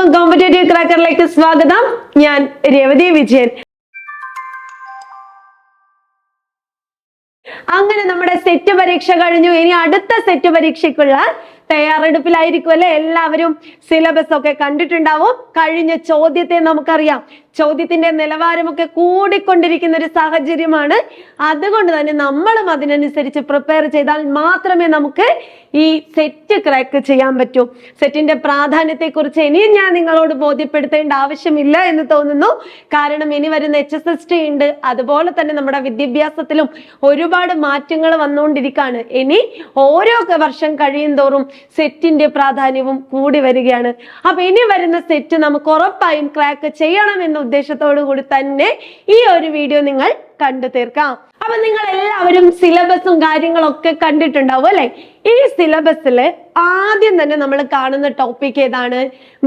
എല്ലാവർക്കും കോമ്പറ്റേറ്റീവ് ക്രാക്കറിലേക്ക് സ്വാഗതം. ഞാൻ രേവതി വിജയൻ. അങ്ങനെ നമ്മുടെ സെറ്റ് പരീക്ഷ കഴിഞ്ഞു. ഇനി അടുത്ത സെറ്റ് പരീക്ഷയ്ക്കുള്ള തയ്യാറെടുപ്പിലായിരിക്കും അല്ലെ? എല്ലാവരും സിലബസ് ഒക്കെ കണ്ടിട്ടുണ്ടാവും. കഴിഞ്ഞ ചോദ്യത്തെ നമുക്കറിയാം. ചോദ്യത്തിന്റെ നിലവാരമൊക്കെ കൂടിക്കൊണ്ടിരിക്കുന്ന ഒരു സാഹചര്യമാണ്. അതുകൊണ്ട് തന്നെ നമ്മളും അതിനനുസരിച്ച് പ്രിപ്പയർ ചെയ്താൽ മാത്രമേ നമുക്ക് ഈ സെറ്റ് ക്രാക്ക് ചെയ്യാൻ പറ്റൂ. സെറ്റിന്റെ പ്രാധാന്യത്തെ കുറിച്ച് ഇനിയും ഞാൻ നിങ്ങളോട് ബോധ്യപ്പെടുത്തേണ്ട ആവശ്യമില്ല എന്ന് തോന്നുന്നു. കാരണം ഇനി വരുന്ന എച്ച് എസ് എസ് ടി ഉണ്ട്. അതുപോലെ തന്നെ നമ്മുടെ വിദ്യാഭ്യാസത്തിലും ഒരുപാട് മാറ്റങ്ങൾ വന്നുകൊണ്ടിരിക്കുകയാണ് ഇനി ഓരോ വർഷം കഴിയും തോറും സെറ്റിന്റെ പ്രാധാന്യവും കൂടി വരികയാണ്. അപ്പൊ ഇനി വരുന്ന സെറ്റ് നമുക്ക് ഉറപ്പായും ക്രാക്ക് ചെയ്യണം എന്ന ഉദ്ദേശത്തോടു കൂടി തന്നെ ഈ ഒരു വീഡിയോ നിങ്ങൾ കണ്ടു തീർക്കാം. അപ്പൊ നിങ്ങൾ എല്ലാവരും സിലബസും കാര്യങ്ങളൊക്കെ കണ്ടിട്ടുണ്ടാവും അല്ലെ? ഈ സിലബസിൽ ആദ്യം തന്നെ നമ്മൾ കാണുന്ന ടോപ്പിക് ഏതാണ്?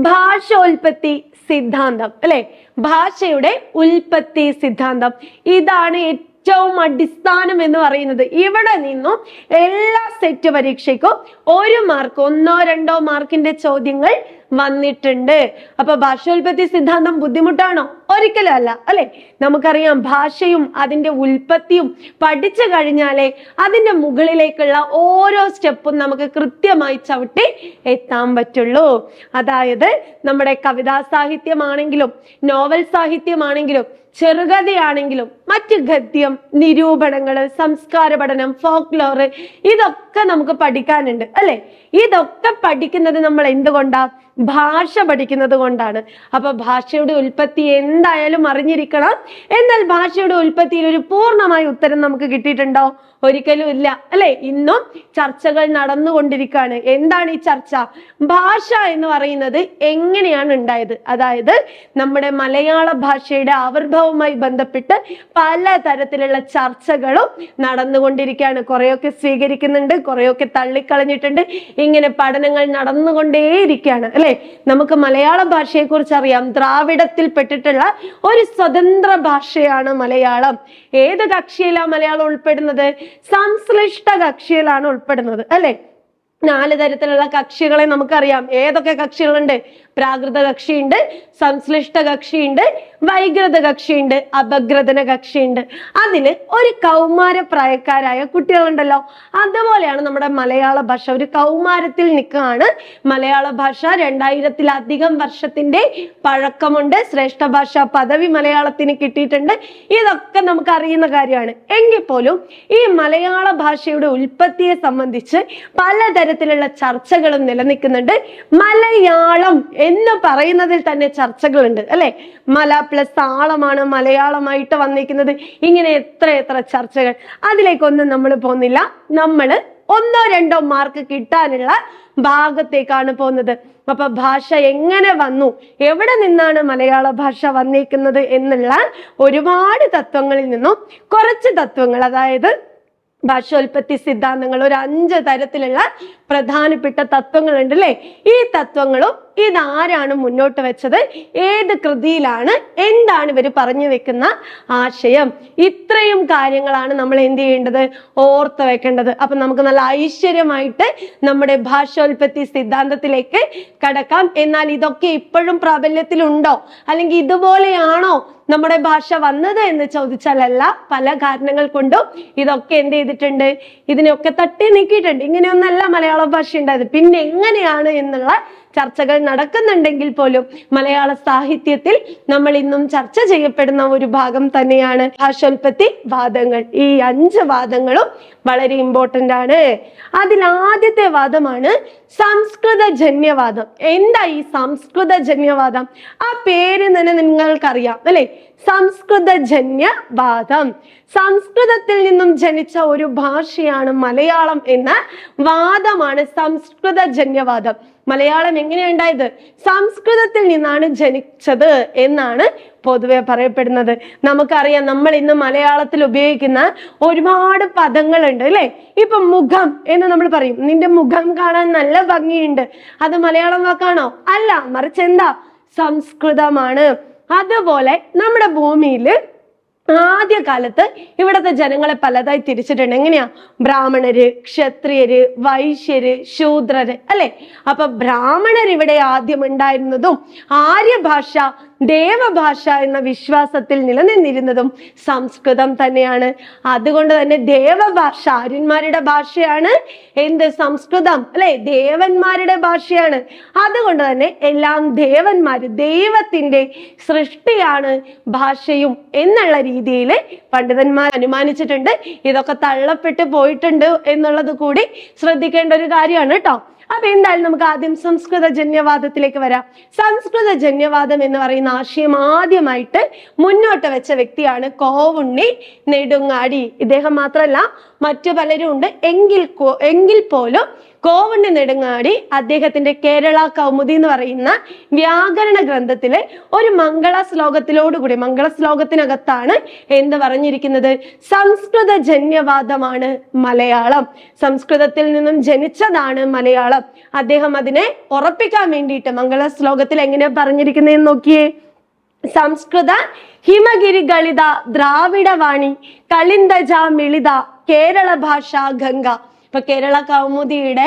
ഭാഷോൽപത്തി സിദ്ധാന്തം അല്ലെ? ഭാഷയുടെ ഉൽപ്പത്തി സിദ്ധാന്തം. ഇതാണ് ഏറ്റവും അടിസ്ഥാനം എന്ന് പറയുന്നത്. ഇവിടെ നിന്നും എല്ലാ സെറ്റ് പരീക്ഷയ്ക്കും ഒരു മാർക്ക് ഒന്നോ രണ്ടോ മാർക്കിന്റെ ചോദ്യങ്ങൾ വന്നിട്ടുണ്ട്. അപ്പൊ ഭാഷോൽപത്തി സിദ്ധാന്തം ബുദ്ധിമുട്ടാണോ? ഒരിക്കലും അല്ല അല്ലെ? നമുക്കറിയാം ഭാഷയും അതിന്റെ ഉൽപ്പത്തിയും പഠിച്ചു കഴിഞ്ഞാലേ അതിന്റെ മുകളിലേക്കുള്ള ഓരോ സ്റ്റെപ്പും നമുക്ക് കൃത്യമായി ചവിട്ടി എത്താൻ പറ്റുള്ളൂ. അതായത് നമ്മുടെ കവിതാ സാഹിത്യമാണെങ്കിലും നോവൽ സാഹിത്യമാണെങ്കിലും ചെറുകഥയാണെങ്കിലും മറ്റ് ഗദ്യം നിരൂപണങ്ങൾ സംസ്കാര പഠനം ഫോക്ലോറ് ഇതൊക്കെ നമുക്ക് പഠിക്കാനുണ്ട് അല്ലെ? ഇതൊക്കെ പഠിക്കുന്നത് നമ്മൾ എന്തുകൊണ്ടാ? ഭാഷ പഠിക്കുന്നത് കൊണ്ടാണ്. അപ്പൊ ഭാഷയുടെ ഉൽപ്പത്തി എന്തായാലും അറിഞ്ഞിരിക്കണം. എന്നാൽ ഭാഷയുടെ ഉൽപ്പത്തിയിൽ ഒരു പൂർണമായ ഉത്തരം നമുക്ക് കിട്ടിയിട്ടുണ്ടോ? ഒരിക്കലും ഇല്ല. അല്ലെ? ഇന്നും ചർച്ചകൾ നടന്നുകൊണ്ടിരിക്കുകയാണ് എന്താണ് ഈ ചർച്ച? ഭാഷ എന്ന് പറയുന്നത് എങ്ങനെയാണ് ഉണ്ടായത്? അതായത് നമ്മുടെ മലയാള ഭാഷയുടെ ആവിർഭാവവുമായി ബന്ധപ്പെട്ട് പല തരത്തിലുള്ള ചർച്ചകളും നടന്നുകൊണ്ടിരിക്കുകയാണ്. കുറെയൊക്കെ സ്വീകരിക്കുന്നുണ്ട് കുറെയൊക്കെ തള്ളിക്കളഞ്ഞിട്ടുണ്ട്. ഇങ്ങനെ പഠനങ്ങൾ നടന്നുകൊണ്ടേയിരിക്കുകയാണ്. അല്ലെ? നമുക്ക് മലയാള ഭാഷയെ കുറിച്ച് അറിയാം ദ്രാവിഡത്തിൽ പെട്ടിട്ടുള്ള ഒരു സ്വതന്ത്ര ഭാഷയാണ് മലയാളം. ഏത് കക്ഷിയിലാണ് മലയാളം ഉൾപ്പെടുന്നത്? സംശ്ലിഷ്ട കക്ഷിയിലാണ് ഉൾപ്പെടുന്നത് അല്ലെ? നാല് തരത്തിലുള്ള കക്ഷികളെ നമുക്കറിയാം. ഏതൊക്കെ കക്ഷികളുണ്ട്? പ്രാകൃത കക്ഷിയുണ്ട് സംശ്ലിഷ്ട കക്ഷിയുണ്ട് വൈകൃത കക്ഷിയുണ്ട് അപഗ്രഥന കക്ഷിയുണ്ട്. അതിൽ ഒരു കൗമാര പ്രായക്കാരായ കുട്ടികളുണ്ടല്ലോ. അതുപോലെയാണ് നമ്മുടെ മലയാള ഭാഷ. ഒരു കൗമാരത്തിൽ നിൽക്കുകയാണ് മലയാള ഭാഷ. രണ്ടായിരത്തിലധികം വർഷത്തിന്റെ പഴക്കമുണ്ട്. ശ്രേഷ്ഠ ഭാഷ പദവി മലയാളത്തിന് കിട്ടിയിട്ടുണ്ട്. ഇതൊക്കെ നമുക്ക് അറിയുന്ന കാര്യമാണ്. എങ്കിൽ പോലും ഈ മലയാള ഭാഷയുടെ ഉൽപ്പത്തിയെ സംബന്ധിച്ച് പലതരത്തിലുള്ള ചർച്ചകളും നിലനിൽക്കുന്നുണ്ട്. മലയാളം എന്ന് പറയുന്നതിൽ തന്നെ ചർച്ചകളുണ്ട് അല്ലെ? മല പ്ലസ് താളമാണ് മലയാളമായിട്ട് വന്നിരിക്കുന്നത്. ഇങ്ങനെ എത്ര എത്ര ചർച്ചകൾ. അതിലേക്കൊന്നും നമ്മൾ പോകുന്നില്ല. നമ്മൾ ഒന്നോ രണ്ടോ മാർക്ക് കിട്ടാനുള്ള ഭാഗത്തേക്കാണ് പോകുന്നത്. അപ്പൊ ഭാഷ എങ്ങനെ വന്നു? എവിടെ നിന്നാണ് മലയാള ഭാഷ വന്നിരിക്കുന്നത് എന്നുള്ള ഒരുപാട് തത്വങ്ങളിൽ നിന്നും കുറച്ച് തത്വങ്ങൾ അതായത് ഭാഷോൽപത്തി സിദ്ധാന്തങ്ങൾ ഒരു അഞ്ച് തരത്തിലുള്ള പ്രധാനപ്പെട്ട തത്വങ്ങളുണ്ട് അല്ലേ? ഈ തത്വങ്ങളും ഇതാരാണ് മുന്നോട്ട് വെച്ചത്? ഏത് കൃതിയിലാണ്? എന്താണ് ഇവർ പറഞ്ഞു വെക്കുന്ന ആശയം? ഇത്രയും കാര്യങ്ങളാണ് നമ്മൾ എന്ത് ചെയ്യേണ്ടത്? ഓർത്ത് വെക്കേണ്ടത്. അപ്പൊ നമുക്ക് നല്ല ഐശ്വര്യമായിട്ട് നമ്മുടെ ഭാഷോൽപത്തി സിദ്ധാന്തത്തിലേക്ക് കടക്കാം. എന്നാൽ ഇതൊക്കെ ഇപ്പോഴും പ്രാബല്യത്തിലുണ്ടോ? അല്ലെങ്കിൽ ഇതുപോലെയാണോ നമ്മുടെ ഭാഷ വന്നത് എന്ന് ചോദിച്ചാലല്ല പല കാരണങ്ങൾ കൊണ്ടും ഇതൊക്കെ എന്ത് ചെയ്തിട്ടുണ്ട്? ഇതിനെയൊക്കെ തട്ടി നീക്കിയിട്ടുണ്ട്. ഇങ്ങനെയൊന്നല്ല മലയാള ഭാഷ ഉണ്ടായത്. പിന്നെ എങ്ങനെയാണ് എന്നുള്ള ചർച്ചകൾ നടക്കുന്നുണ്ടെങ്കിൽ പോലും മലയാള സാഹിത്യത്തിൽ നമ്മൾ ഇന്നും ചർച്ച ചെയ്യപ്പെടുന്ന ഒരു ഭാഗം തന്നെയാണ് ഭാഷോൽപത്തി വാദങ്ങൾ. ഈ അഞ്ച് വാദങ്ങളും വളരെ ഇമ്പോർട്ടന്റ് ആണ്. അതിൽ ആദ്യത്തെ വാദമാണ് സംസ്കൃത ജന്യവാദം എന്താ ഈ സംസ്കൃത ജന്യവാദം ആ പേര് തന്നെ നിങ്ങൾക്കറിയാം അല്ലെ? സംസ്കൃത ജന്യവാദം സംസ്കൃതത്തിൽ നിന്നും ജനിച്ച ഒരു ഭാഷയാണ് മലയാളം എന്ന വാദമാണ് സംസ്കൃത ജന്യവാദം മലയാളം എങ്ങനെയുണ്ടായത്? സംസ്കൃതത്തിൽ നിന്നാണ് ജനിച്ചത് എന്നാണ് പൊതുവെ പറയപ്പെടുന്നത്. നമുക്കറിയാം നമ്മൾ ഇന്ന് മലയാളത്തിൽ ഉപയോഗിക്കുന്ന ഒരുപാട് പദങ്ങളുണ്ട് അല്ലെ? ഇപ്പൊ മുഖം എന്ന് നമ്മൾ പറയും. നിന്റെ മുഖം കാണാൻ നല്ല ഭംഗിയുണ്ട്. അത് മലയാളം വാക്കാണോ? അല്ല മറിച്ച് എന്താ? സംസ്കൃതമാണ്. അതുപോലെ നമ്മുടെ ഭൂമിയിൽ ആദ്യ കാലത്ത് ഇവിടുത്തെ ജനങ്ങളെ പലതായി തിരിച്ചിട്ടുണ്ട്. എങ്ങനെയാ? ബ്രാഹ്മണര് ക്ഷത്രിയര് വൈശ്യര് ശൂദ്രര് അല്ലെ? അപ്പൊ ബ്രാഹ്മണർ ഇവിടെ ആദ്യം ഉണ്ടായിരുന്നതും ആര്യഭാഷ ദേവഭാഷ എന്ന വിശ്വാസത്തിൽ നിലനിന്നിരുന്നതും സംസ്കൃതം തന്നെയാണ്. അതുകൊണ്ട് തന്നെ ദേവഭാഷ ആര്യന്മാരുടെ ഭാഷയാണ് എന്ത് സംസ്കൃതം അല്ലെ ദേവന്മാരുടെ ഭാഷയാണ്. അതുകൊണ്ട് തന്നെ എല്ലാം ദേവന്മാർ ദൈവത്തിന്റെ സൃഷ്ടിയാണ് ഭാഷയും എന്നുള്ള രീതിയിൽ പണ്ഡിതന്മാർ അനുമാനിച്ചിട്ടുണ്ട്. ഇതൊക്കെ തള്ളപ്പെട്ട് പോയിട്ടുണ്ട് എന്നുള്ളത് കൂടി ശ്രദ്ധിക്കേണ്ട ഒരു കാര്യമാണ് കേട്ടോ. അപ്പൊ എന്തായാലും നമുക്ക് ആദ്യം സംസ്കൃത ജന്യവാദത്തിലേക്ക് വരാം. സംസ്കൃത ജന്യവാദം എന്ന് പറയുന്ന ആശയം ആദ്യമായിട്ട് മുന്നോട്ട് വെച്ച വ്യക്തിയാണ് കോവുണ്ണി നെടുങ്ങാടി. ഇദ്ദേഹം മാത്രമല്ല മറ്റു പലരും ഉണ്ട് എങ്കിൽ എങ്കിൽ പോലും കോവുണ്ണി നെടുങ്ങാടി അദ്ദേഹത്തിന്റെ കേരള കൗമുദി എന്ന് പറയുന്ന വ്യാകരണ ഗ്രന്ഥത്തിലെ ഒരു മംഗള ശ്ലോകത്തിലോടുകൂടി മംഗള ശ്ലോകത്തിനകത്താണ് എന്ത് പറഞ്ഞിരിക്കുന്നത്? സംസ്കൃത ജന്യവാദമാണ് മലയാളം. സംസ്കൃതത്തിൽ നിന്നും ജനിച്ചതാണ് മലയാളം. അദ്ദേഹം അതിനെ ഉറപ്പിക്കാൻ വേണ്ടിയിട്ട് മംഗള ശ്ലോകത്തിൽ എങ്ങനെ പറഞ്ഞിരിക്കുന്നതെന്ന് നോക്കിയേ. സംസ്കൃത ഹിമഗിരി ഗളിത ദ്രാവിഡവാണി കളിന്തജ മിളിത കേരള ഭാഷ ഗംഗ. ഇപ്പൊ കേരള കൗമുദിയുടെ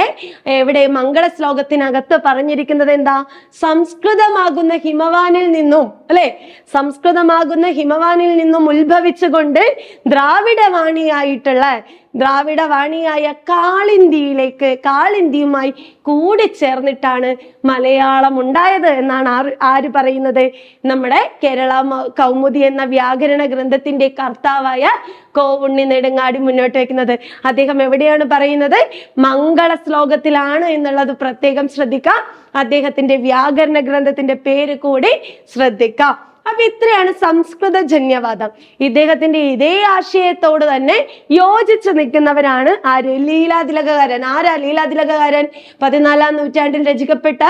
എവിടെ മംഗള ശ്ലോകത്തിനകത്ത് പറഞ്ഞിരിക്കുന്നത് എന്താ? സംസ്കൃതമാകുന്ന ഹിമവാനിൽ നിന്നും അല്ലെ? സംസ്കൃതമാകുന്ന ഹിമവാനിൽ നിന്നും ഉത്ഭവിച്ചുകൊണ്ട് ദ്രാവിഡവാണിയായിട്ടുള്ള ദ്രാവിഡവാണിയായ കാളിന്തിയിലേക്ക് കാളിന്തിയുമായി കൂടിച്ചേർന്നിട്ടാണ് മലയാളം ഉണ്ടായത് എന്നാണ് ആര് ആര് പറയുന്നത്? നമ്മുടെ കേരള കൗമുദി എന്ന വ്യാകരണ ഗ്രന്ഥത്തിന്റെ കർത്താവായ കോവുണ്ണി നെടുങ്ങാടി മുന്നോട്ട് വെക്കുന്നത്. അദ്ദേഹം എവിടെയാണ് പറയുന്നത്? മംഗള ശ്ലോകത്തിലാണ് എന്നുള്ളത് പ്രത്യേകം ശ്രദ്ധിക്കാം. അദ്ദേഹത്തിന്റെ വ്യാകരണ ഗ്രന്ഥത്തിന്റെ പേര് കൂടി ശ്രദ്ധിക്കാം. അപ്പൊ ഇത്രയാണ് സംസ്കൃത ജന്യവാദം ഇദ്ദേഹത്തിന്റെ ഇതേ ആശയത്തോട് തന്നെ യോജിച്ചു നിൽക്കുന്നവരാണ് ആര്? ലീലാതിലകകാരൻ. ആരാ ലീലാതിലകകാരൻ? പതിനാലാം നൂറ്റാണ്ടിൽ രചിക്കപ്പെട്ട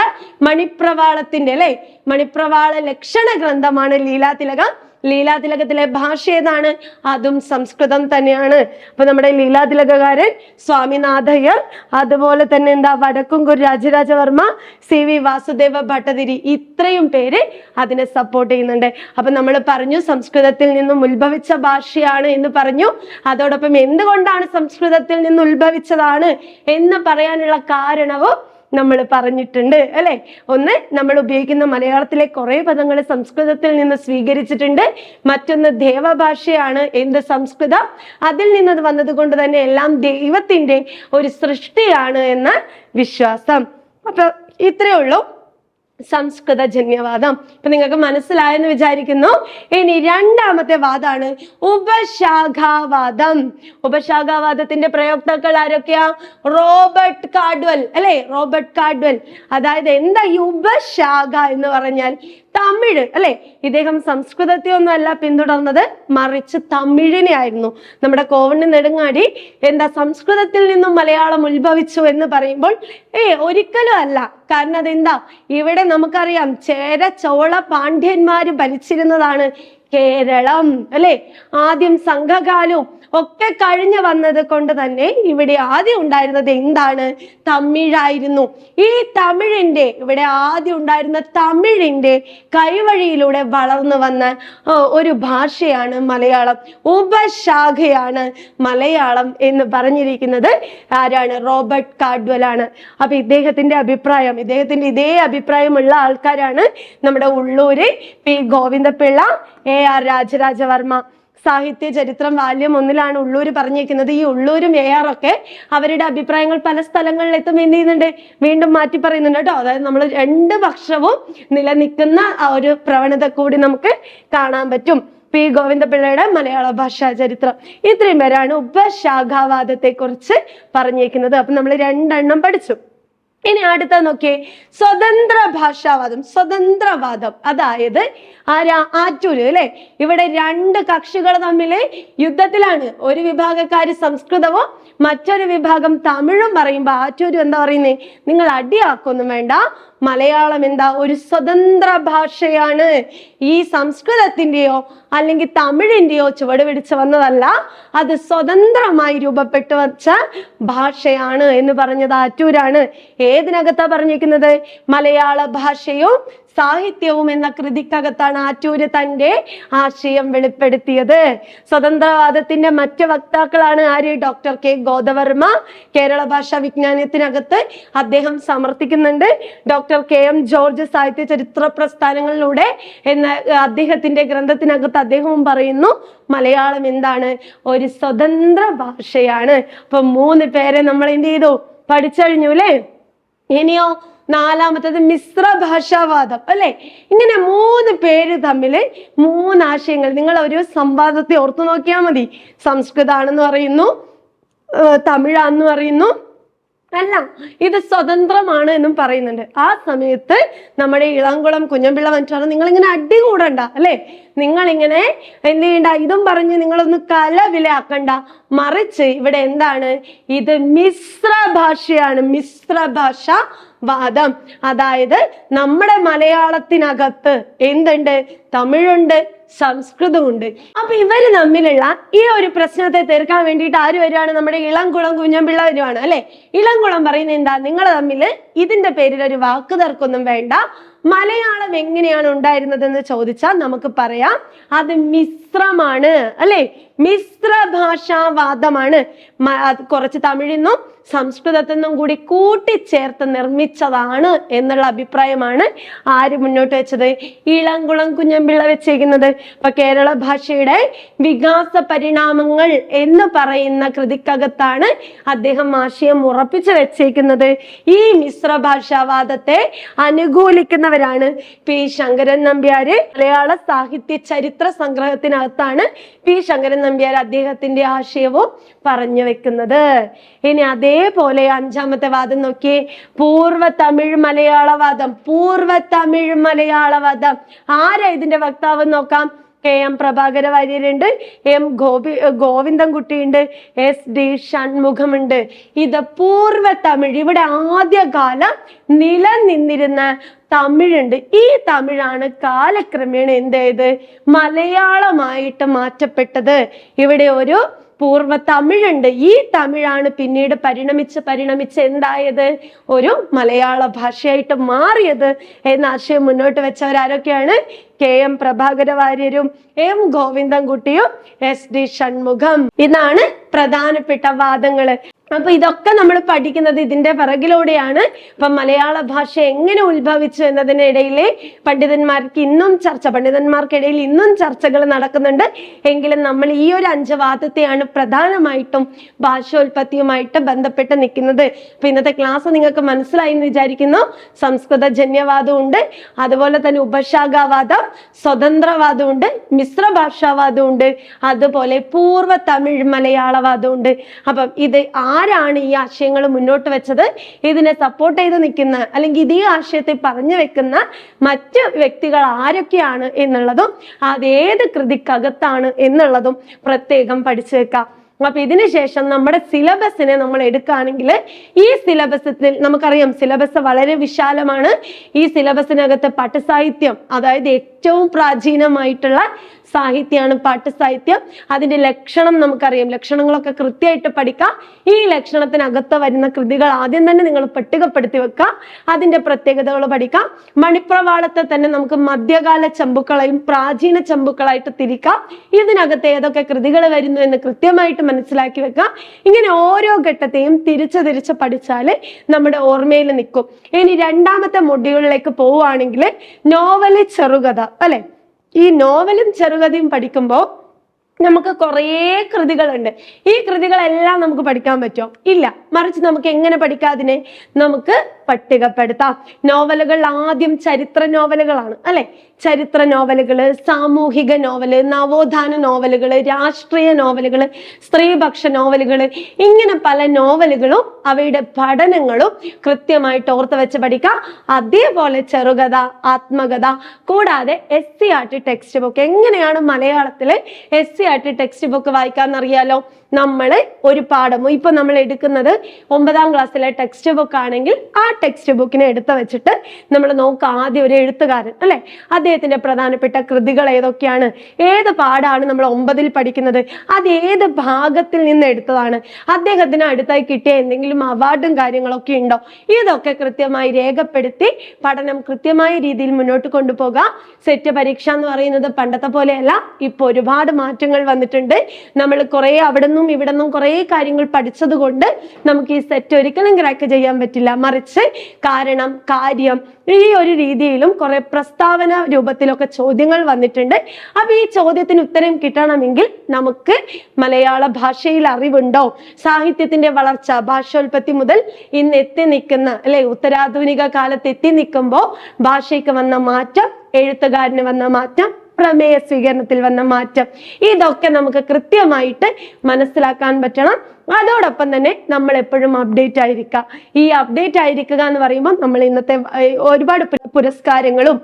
മണിപ്രവാളത്തിന്റെ അല്ലെ? മണിപ്രവാള ലക്ഷണ ഗ്രന്ഥമാണ് ലീലാതിലകം. ലീലാതിലകത്തിലെ ഭാഷ ഏതാണ്? അതും സംസ്കൃതം തന്നെയാണ്. അപ്പൊ നമ്മുടെ ലീലാതിലകകാരൻ സ്വാമിനാഥയ്യർ അതുപോലെ തന്നെ എന്താ വടക്കുംകൂർ രാജരാജവർമ്മ സി വി വാസുദേവ ഭട്ടതിരി ഇത്രയും പേര് അതിനെ സപ്പോർട്ട് ചെയ്യുന്നുണ്ട്. അപ്പൊ നമ്മൾ പറഞ്ഞു സംസ്കൃതത്തിൽ നിന്നും ഉത്ഭവിച്ച ഭാഷയാണ് എന്ന് പറഞ്ഞു. അതോടൊപ്പം എന്തുകൊണ്ടാണ് സംസ്കൃതത്തിൽ നിന്ന് ഉത്ഭവിച്ചതാണ് എന്ന് പറയാനുള്ള കാരണവും നമ്മൾ പറഞ്ഞിട്ടുണ്ട് അല്ലെ? ഒന്ന് നമ്മൾ ഉപയോഗിക്കുന്ന മലയാളത്തിലെ കുറെ പദങ്ങൾ സംസ്കൃതത്തിൽ നിന്ന് സ്വീകരിച്ചിട്ടുണ്ട്. മറ്റൊന്ന് ദേവഭാഷയാണ് എന്ത് സംസ്കൃതം? അതിൽ നിന്നത് വന്നത് കൊണ്ട് തന്നെ എല്ലാം ദൈവത്തിന്റെ ഒരു സൃഷ്ടിയാണ് എന്ന വിശ്വാസം. അപ്പൊ ഇത്രയേ ഉള്ളൂ. സംസ്കൃത ജന്യവാദം ഇപ്പൊ നിങ്ങൾക്ക് മനസ്സിലായെന്ന് വിചാരിക്കുന്നു. ഇനി രണ്ടാമത്തെ വാദാണ് ഉപശാഖാവാദം. ഉപശാഖാവാദത്തിന്റെ പ്രയോക്താക്കൾ ആരൊക്കെയാ? റോബർട്ട് കാഡ്വൽ അല്ലെ? Robert Caldwell. അതായത് എന്താ ഈ ഉപശാഖ എന്ന് പറഞ്ഞാൽ? തമിഴ് അല്ലെ? ഇദ്ദേഹം സംസ്കൃതത്തെ ഒന്നും അല്ല പിന്തുടർന്നത് മറിച്ച് തമിഴിനെ ആയിരുന്നു നമ്മുടെ കോവണ്ണി നെടുങ്ങാടി എന്താ സംസ്കൃതത്തിൽ നിന്നും മലയാളം ഉത്ഭവിച്ചു എന്ന് പറയുമ്പോൾ ഏ ഒരിക്കലും അല്ല. കാരണം അതെന്താ? ഇവിടെ നമുക്കറിയാം. ചേര ചോള പാണ്ഡ്യന്മാര് ഭരിച്ചിരുന്നതാണ് കേരളം അല്ലെ? ആദ്യം സംഘകാലവും ഒക്കെ കഴിഞ്ഞു വന്നത് കൊണ്ട് തന്നെ ഇവിടെ ആദ്യം ഉണ്ടായിരുന്നത് എന്താണ്? തമിഴായിരുന്നു. ഈ തമിഴിന്റെ ഇവിടെ ആദ്യം ഉണ്ടായിരുന്ന തമിഴിന്റെ കൈവഴിയിലൂടെ വളർന്നു വന്ന ഒരു ഭാഷയാണ് മലയാളം. ഉപശാഖയാണ് മലയാളം എന്ന് പറഞ്ഞിരിക്കുന്നത് ആരാണ്? റോബർട്ട് കാഡ്വൽ ആണ്. അപ്പൊ ഇദ്ദേഹത്തിന്റെ അഭിപ്രായം ഇദ്ദേഹത്തിന്റെ ഇതേ അഭിപ്രായമുള്ള ആൾക്കാരാണ് നമ്മുടെ Ulloor P Govindapillai A R Rajarajavarma. സാഹിത്യ ചരിത്രം വാല്യം ഒന്നിലാണ് ഉള്ളൂർ പറഞ്ഞിരിക്കുന്നത് ഈ ഉള്ളൂരും എ ആർ ഒക്കെ അവരുടെ അഭിപ്രായങ്ങൾ പല സ്ഥലങ്ങളിലെത്തും എന്ത് ചെയ്യുന്നുണ്ട്? വീണ്ടും മാറ്റി പറയുന്നുണ്ട് കേട്ടോ. അതായത് നമ്മൾ രണ്ട് പക്ഷവും നിലനിൽക്കുന്ന ഒരു പ്രവണത കൂടി നമുക്ക് കാണാൻ പറ്റും. പി ഗോവിന്ദപിള്ളയുടെ മലയാള ഭാഷാ ചരിത്രം. ഇത്രയും പേരാണ് ഉപശാഖാവാദത്തെ കുറിച്ച് പറഞ്ഞേക്കുന്നത്. അപ്പൊ നമ്മൾ രണ്ടെണ്ണം പഠിച്ചു. ഇനി അടുത്ത നോക്കിയേ. സ്വതന്ത്ര ഭാഷാവാദം സ്വതന്ത്രവാദം. അതായത് ആരാ? ആറ്റൂര് അല്ലെ? ഇവിടെ രണ്ട് കക്ഷികൾ തമ്മിൽ യുദ്ധത്തിലാണ്. ഒരു വിഭാഗക്കാര് സംസ്കൃതവും മറ്റൊരു വിഭാഗം തമിഴും പറയുമ്പോ ആറ്റൂര് എന്താ പറയുന്നേ? നിങ്ങൾ അടിയാക്കൊന്നും വേണ്ട. മലയാളം എന്താ ഒരു സ്വതന്ത്ര ഭാഷയാണ്. ഈ സംസ്കൃതത്തിന്റെയോ അല്ലെങ്കിൽ തമിഴിന്റെയോ ചുവട് പിടിച്ച് വന്നതല്ല അത് സ്വതന്ത്രമായി രൂപപ്പെട്ടു വച്ച ഭാഷയാണ് എന്ന് പറഞ്ഞത് ആറ്റൂരാണ്. ഏതിനകത്താ പറഞ്ഞിരിക്കുന്നത്? മലയാള ഭാഷയും സാഹിത്യവും എന്ന കൃതിക്കകത്താണ് ആറ്റൂര് തന്റെ ആശയം വെളിപ്പെടുത്തിയത്. സ്വതന്ത്രവാദത്തിന്റെ മറ്റ് വക്താക്കളാണ് ആര്? ഡോക്ടർ കെ ഗോദവർമ്മ കേരള ഭാഷാ വിജ്ഞാനത്തിനകത്ത് അദ്ദേഹം സമർത്ഥിക്കുന്നുണ്ട്. ഡോക്ടർ കെ എം ജോർജ് സാഹിത്യ ചരിത്ര പ്രസ്ഥാനങ്ങളിലൂടെ എന്ന അദ്ദേഹത്തിന്റെ ഗ്രന്ഥത്തിനകത്ത് അദ്ദേഹവും പറയുന്നു മലയാളം എന്താണ്? ഒരു സ്വതന്ത്ര ഭാഷയാണ്. അപ്പൊ മൂന്ന് പേരെ നമ്മൾ എന്ത് ചെയ്തു? പഠിച്ചഴിഞ്ഞു അല്ലേ? ഇനിയോ നാലാമത്തത് മിശ്ര ഭാഷാവാദം അല്ലെ? ഇങ്ങനെ മൂന്ന് പേര് തമ്മിൽ മൂന്ന് ആശയങ്ങൾ. നിങ്ങൾ ഒരു സംവാദത്തെ ഓർത്തു നോക്കിയാൽ മതി. സംസ്കൃതാണെന്ന് പറയുന്നു തമിഴാന്ന് പറയുന്നു അല്ല ഇത് സ്വതന്ത്രമാണ് എന്നും പറയുന്നുണ്ട്. ആ സമയത്ത് നമ്മുടെ ഇളംകുളം കുഞ്ഞമ്പിള്ള മറ്റാണ് നിങ്ങൾ ഇങ്ങനെ അടി കൂടണ്ട അല്ലെ? നിങ്ങൾ ഇങ്ങനെ എന്ത് ചെയ്യണ്ട? ഇതും പറഞ്ഞ് നിങ്ങളൊന്ന് കലവിലാക്കണ്ട. മറിച്ച് ഇവിടെ എന്താണ്? ഇത് മിശ്ര ഭാഷയാണ് മിശ്ര ഭാഷ വാദം. അതായത് നമ്മുടെ മലയാളത്തിനകത്ത് എന്തുണ്ട്? തമിഴുണ്ട് സംസ്കൃതമുണ്ട്. അപ്പൊ ഇവർ തമ്മിലുള്ള ഈ ഒരു പ്രശ്നത്തെ തീർക്കാൻ വേണ്ടിയിട്ട് ആര് വരുവാണ് നമ്മുടെ ഇളംകുളം കുഞ്ഞമ്പിള്ള വരുവാണ് അല്ലെ? ഇളംകുളം പറയുന്നത് എന്താ? നിങ്ങൾ തമ്മിൽ ഇതിന്റെ പേരിൽ ഒരു വാക്ക് തർക്കൊന്നും വേണ്ട. മലയാളം എങ്ങനെയാണ് ഉണ്ടായിരുന്നതെന്ന് ചോദിച്ചാൽ നമുക്ക് പറയാം. അത് മിശ്രമാണ് അല്ലെ? മിശ്ര ഭാഷാവാദമാണ് കുറച്ച് തമിഴിൽ നിന്നും സംസ്കൃതത്തിൽ നിന്നും കൂടി കൂട്ടിച്ചേർത്ത് നിർമ്മിച്ചതാണ് എന്നുള്ള അഭിപ്രായമാണ് ആര് മുന്നോട്ട് വെച്ചത്? ഇളംകുളം കുഞ്ഞമ്പിള്ള വെച്ചേക്കുന്നത്. അപ്പൊ കേരള ഭാഷയുടെ വികാസ പരിണാമങ്ങൾ എന്ന് പറയുന്ന കൃതിക്കകത്താണ് അദ്ദേഹം ആശയം ഉറപ്പിച്ചു വെച്ചേക്കുന്നത്. ഈ മിശ്ര ഭാഷാവാദത്തെ അനുകൂലിക്കുന്നവരാണ് പി ശങ്കരൻ നമ്പ്യാര്. മലയാള സാഹിത്യ ചരിത്ര സംഗ്രഹത്തിനകത്താണ് പി ശങ്കരൻ നമ്പ്യാർ അദ്ദേഹത്തിന്റെ ആശയവും പറഞ്ഞു വെക്കുന്നത്. ഇനി അതേപോലെ അഞ്ചാമത്തെ വാദം നോക്കിയേ. പൂർവ തമിഴ് മലയാള വാദം പൂർവ തമിഴ് മലയാള വാദം ആരാ ഇതിന്റെ വക്താവ് നോക്കാം? കെ എം പ്രഭാകര വാര്യരുണ്ട് എം ഗോപി ഗോവിന്ദൻകുട്ടിയുണ്ട് എസ് ഡി ഷൺമുഖമുണ്ട്. ഇത് പൂർവ തമിഴ് ഇവിടെ ആദ്യകാല നിലനിന്നിരുന്ന തമിഴുണ്ട്. ഈ തമിഴാണ് കാലക്രമേണ എന്ത് ചെയ്ത്? മലയാളമായിട്ട് മാറ്റപ്പെട്ടത്. ഇവിടെ ഒരു പൂർവ തമിഴുണ്ട് ഈ തമിഴാണ് പിന്നീട് പരിണമിച്ച് പരിണമിച്ച് എന്തായത്? ഒരു മലയാള ഭാഷയായിട്ട് മാറിയത് എന്ന ആശയം മുന്നോട്ട് വെച്ചവരാരൊക്കെയാണ്? കെ എം പ്രഭാകര വാര്യരും എം ഗോവിന്ദൻകുട്ടിയും എസ് ഡി ഷൺമുഖം. ഇതാണ് പ്രധാനപ്പെട്ട വാദങ്ങൾ. അപ്പൊ ഇതൊക്കെ നമ്മൾ പഠിക്കുന്നത് ഇതിന്റെ പിറകിലൂടെയാണ്. ഇപ്പൊ മലയാള ഭാഷ എങ്ങനെ ഉത്ഭവിച്ചു എന്നതിനിടയിലെ പണ്ഡിതന്മാർക്ക് ഇന്നും ചർച്ച പണ്ഡിതന്മാർക്കിടയിൽ ഇന്നും ചർച്ചകൾ നടക്കുന്നുണ്ട്. എങ്കിലും നമ്മൾ ഈ ഒരു അഞ്ച് വാദത്തെയാണ് പ്രധാനമായിട്ടും ഭാഷോൽപത്തിയുമായിട്ട് ബന്ധപ്പെട്ട് നിൽക്കുന്നത്. അപ്പൊ ഇന്നത്തെ ക്ലാസ് നിങ്ങൾക്ക് മനസ്സിലായി എന്ന് വിചാരിക്കുന്നു. സംസ്കൃത ജന്യവാദം ഉണ്ട് അതുപോലെ തന്നെ ഉപശാഖാവാദം സ്വതന്ത്രവാദം ഉണ്ട് മിശ്ര ഭാഷാവാദം ഉണ്ട് അതുപോലെ പൂർവ തമിഴ് മലയാളവാദം ഉണ്ട് അപ്പം ഇത് ആരാണ് ഈ ആശയങ്ങൾ മുന്നോട്ട് വെച്ചത്? ഇതിനെ സപ്പോർട്ട് ചെയ്ത് നിൽക്കുന്ന അല്ലെങ്കിൽ ഇതേ ആശയത്തെ പറഞ്ഞു വെക്കുന്ന മറ്റ് വ്യക്തികൾ ആരൊക്കെയാണ് എന്നുള്ളതും അതേത് കൃതിക്കകത്താണ് എന്നുള്ളതും പ്രത്യേകം പഠിച്ചു വെക്കാം. അപ്പൊ ഇതിനുശേഷം നമ്മുടെ സിലബസിനെ നമ്മൾ എടുക്കുകയാണെങ്കിൽ ഈ സിലബസത്തിൽ നമുക്കറിയാം സിലബസ് വളരെ വിശാലമാണ്. ഈ സിലബസിനകത്ത് പട്ടസാഹിത്യം അതായത് ഏറ്റവും പ്രാചീനമായിട്ടുള്ള സാഹിത്യമാണ് പാട്ട് സാഹിത്യം. അതിന്റെ ലക്ഷണം നമുക്കറിയാം. ലക്ഷണങ്ങളൊക്കെ കൃത്യമായിട്ട് പഠിക്കാം. ഈ ലക്ഷണത്തിനകത്ത് വരുന്ന കൃതികൾ ആദ്യം തന്നെ നിങ്ങൾ പട്ടികപ്പെടുത്തി വെക്കുക അതിന്റെ പ്രത്യേകതകൾ പഠിക്കാം. മണിപ്രവാളത്തെ തന്നെ നമുക്ക് മധ്യകാല ചമ്പുക്കളെയും പ്രാചീന ചമ്പുക്കളായിട്ട് തിരിക്കാം. ഇതിനകത്ത് ഏതൊക്കെ കൃതികൾ വരുന്നു എന്ന് കൃത്യമായിട്ട് മനസ്സിലാക്കി വെക്കാം. ഇങ്ങനെ ഓരോ ഘട്ടത്തെയും തിരിച്ച് തിരിച്ച് പഠിച്ചാൽ നമ്മുടെ ഓർമ്മയിൽ നിൽക്കും. ഇനി രണ്ടാമത്തെ മൊഡ്യൂളിലേക്ക് പോവുകയാണെങ്കിൽ നോവൽ ചെറുകഥ. അല്ലെ? ഈ നോവലും ചെറുകഥയും പഠിക്കുമ്പോൾ നമുക്ക് കുറേ കൃതികളുണ്ട്. ഈ കൃതികളെല്ലാം നമുക്ക് പഠിക്കാൻ പറ്റുമോ ഇല്ല. മറിച്ച് നമുക്ക് എങ്ങനെ പഠിക്കാതിനെ? നമുക്ക് പട്ടികപ്പെടുത്താം. നോവലുകൾ ആദ്യം ചരിത്ര നോവലുകളാണ് അല്ലെ? ചരിത്ര നോവലുകൾ സാമൂഹിക നോവൽ നവോത്ഥാന നോവലുകൾ രാഷ്ട്രീയ നോവലുകൾ സ്ത്രീപക്ഷ നോവലുകൾ ഇങ്ങനെ പല നോവലുകളും അവയുടെ പഠനങ്ങളും കൃത്യമായിട്ട് ഓർത്ത് വെച്ച് പഠിക്കാം അതേപോലെ ചെറുകഥ ആത്മകഥ കൂടാതെ S C R T text book എങ്ങനെയാണ് മലയാളത്തിൽ S C R T text book വായിക്കാന്നറിയാലോ? നമ്മൾ ഒരു പാഠമോ ഇപ്പൊ നമ്മൾ എടുക്കുന്നത് ഒമ്പതാം ക്ലാസ്സിലെ ടെക്സ്റ്റ് ബുക്ക് ആണെങ്കിൽ ആ ടെക്സ്റ്റ് ബുക്കിനെ എടുത്തു വെച്ചിട്ട് നമ്മൾ നോക്കുക ആദ്യം ഒരു എഴുത്തുകാരൻ അല്ലെ? അദ്ദേഹത്തിന്റെ പ്രധാനപ്പെട്ട കൃതികൾ ഏതൊക്കെയാണ്? ഏത് പാടാണ് നമ്മൾ ഒമ്പതിൽ പഠിക്കുന്നത്? അത് ഏത് ഭാഗത്തിൽ നിന്ന് എടുത്തതാണ്? അദ്ദേഹത്തിന് അടുത്തായി കിട്ടിയ എന്തെങ്കിലും അവാർഡും കാര്യങ്ങളൊക്കെ ഉണ്ടോ? ഇതൊക്കെ കൃത്യമായി രേഖപ്പെടുത്തി പഠനം കൃത്യമായ രീതിയിൽ മുന്നോട്ട് കൊണ്ടുപോകുക സെറ്റ് പരീക്ഷ എന്ന് പറയുന്നത് പണ്ടത്തെ പോലെയല്ല. ഇപ്പൊ ഒരുപാട് മാറ്റങ്ങൾ വന്നിട്ടുണ്ട്. നമ്മൾ കുറെ അവിടെ നിന്നും ഇവിടെ നിന്നും കുറെ കാര്യങ്ങൾ പഠിച്ചത് കൊണ്ട് നമുക്ക് ഈ സെറ്റ് ഒരിക്കലും ക്രാക്ക് ചെയ്യാൻ പറ്റില്ല. മറിച്ച് കാരണം കാര്യം ഈ ഒരു രീതിയിലും കുറെ പ്രസ്താവന രൂപത്തിലൊക്കെ ചോദ്യങ്ങൾ വന്നിട്ടുണ്ട്. അപ്പൊ ഈ ചോദ്യത്തിന് ഉത്തരം കിട്ടണമെങ്കിൽ നമുക്ക് മലയാള ഭാഷയിൽ അറിവുണ്ടോ? സാഹിത്യത്തിന്റെ വളർച്ച ഭാഷോൽപത്തി മുതൽ ഇന്ന് എത്തി നിൽക്കുന്ന അല്ലെ ഉത്തരാധുനിക കാലത്ത് എത്തി നിൽക്കുമ്പോൾ ഭാഷയ്ക്ക് വന്ന മാറ്റം എഴുത്തുകാരന് വന്ന മാറ്റം പ്രമേയ സ്വീകരണത്തിൽ വന്ന മാറ്റം. ഇതൊക്കെ നമുക്ക് കൃത്യമായിട്ട് മനസ്സിലാക്കാൻ പറ്റണം. അതോടൊപ്പം തന്നെ നമ്മൾ എപ്പോഴും അപ്ഡേറ്റ് ആയിരിക്കുക ഈ അപ്ഡേറ്റ് ആയിരിക്കുക എന്ന് പറയുമ്പോൾ നമ്മൾ ഇന്നത്തെ ഒരുപാട് പുരസ്കാരങ്ങളും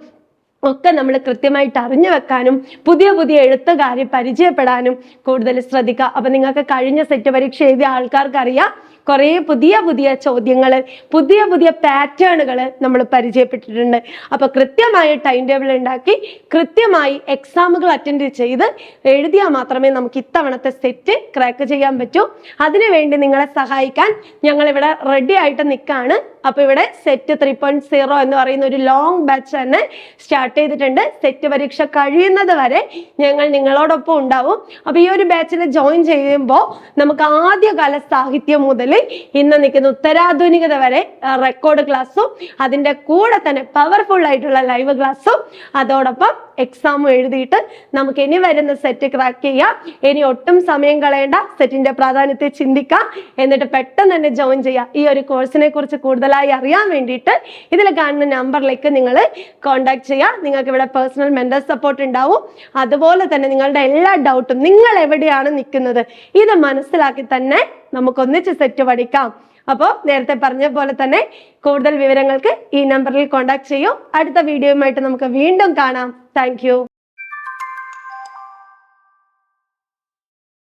ഒക്കെ നമ്മൾ കൃത്യമായിട്ട് അറിഞ്ഞു വെക്കാനും പുതിയ പുതിയ എഴുത്തുകാരെ പരിചയപ്പെടാനും കൂടുതൽ ശ്രദ്ധിക്കുക. അപ്പൊ നിങ്ങൾക്ക് കഴിഞ്ഞ സെറ്റ് പരീക്ഷ എഴുതിയ ആൾക്കാർക്ക് അറിയാം കുറേ പുതിയ പുതിയ ചോദ്യങ്ങൾ പുതിയ പുതിയ പാറ്റേണുകൾ നമ്മൾ പരിചയപ്പെട്ടിട്ടുണ്ട്. അപ്പൊ കൃത്യമായ ടൈം ടേബിൾ ഉണ്ടാക്കി കൃത്യമായി എക്സാമുകൾ അറ്റൻഡ് ചെയ്ത് എഴുതിയാൽ മാത്രമേ നമുക്ക് ഇത്തവണത്തെ സെറ്റ് ക്രാക്ക് ചെയ്യാൻ പറ്റൂ. അതിനുവേണ്ടി നിങ്ങളെ സഹായിക്കാൻ ഞങ്ങൾ ഇവിടെ റെഡി ആയിട്ട് നിൽക്കുകയാണ് അപ്പൊ ഇവിടെ സെറ്റ് ത്രീ പോയിന്റ് സീറോ എന്ന് പറയുന്ന ഒരു ലോങ് ബാച്ച് തന്നെ സ്റ്റാർട്ട് ചെയ്തിട്ടുണ്ട്. സെറ്റ് പരീക്ഷ കഴിയുന്നത് വരെ ഞങ്ങൾ നിങ്ങളോടൊപ്പം ഉണ്ടാവും. അപ്പൊ ഈ ഒരു ബാച്ചിൽ ജോയിൻ ചെയ്യുമ്പോൾ നമുക്ക് ആദ്യകാല സാഹിത്യം മുതൽ ഇന്ന് നിൽക്കുന്ന ഉത്തരാധുനികത വരെ റെക്കോർഡ് ക്ലാസ്സും അതിന്റെ കൂടെ തന്നെ പവർഫുൾ ആയിട്ടുള്ള ലൈവ് ക്ലാസ്സും അതോടൊപ്പം എക്സാം എഴുതിയിട്ട് നമുക്ക് ഇനി വരുന്ന സെറ്റ് ക്രാക്ക് ചെയ്യാം. ഇനി ഒട്ടും സമയം കളയേണ്ട സെറ്റിന്റെ പ്രാധാന്യത്തെ ചിന്തിക്കാം. എന്നിട്ട് പെട്ടെന്ന് തന്നെ ജോയിൻ ചെയ്യാം. ഈ ഒരു കോഴ്സിനെ കുറിച്ച് കൂടുതലായി അറിയാൻ വേണ്ടിയിട്ട് ഇതിൽ കാണുന്ന നമ്പറിലേക്ക് നിങ്ങൾ കോൺടാക്ട് ചെയ്യാം. നിങ്ങൾക്ക് ഇവിടെ പേഴ്സണൽ മെന്റൽ സപ്പോർട്ട് ഉണ്ടാവും. അതുപോലെ തന്നെ നിങ്ങളുടെ എല്ലാ ഡൗട്ടും നിങ്ങൾ എവിടെയാണ് നിൽക്കുന്നത്? ഇത് മനസ്സിലാക്കി തന്നെ നമുക്ക് ഒന്നിച്ച് സെറ്റ് പഠിക്കാം. അപ്പോൾ നേരത്തെ പറഞ്ഞ പോലെ തന്നെ കൂടുതൽ വിവരങ്ങൾക്ക് ഈ നമ്പറിൽ കോൺടാക്ട് ചെയ്യൂ. അടുത്ത വീഡിയോയുമായിട്ട് നമുക്ക് വീണ്ടും കാണാം. താങ്ക്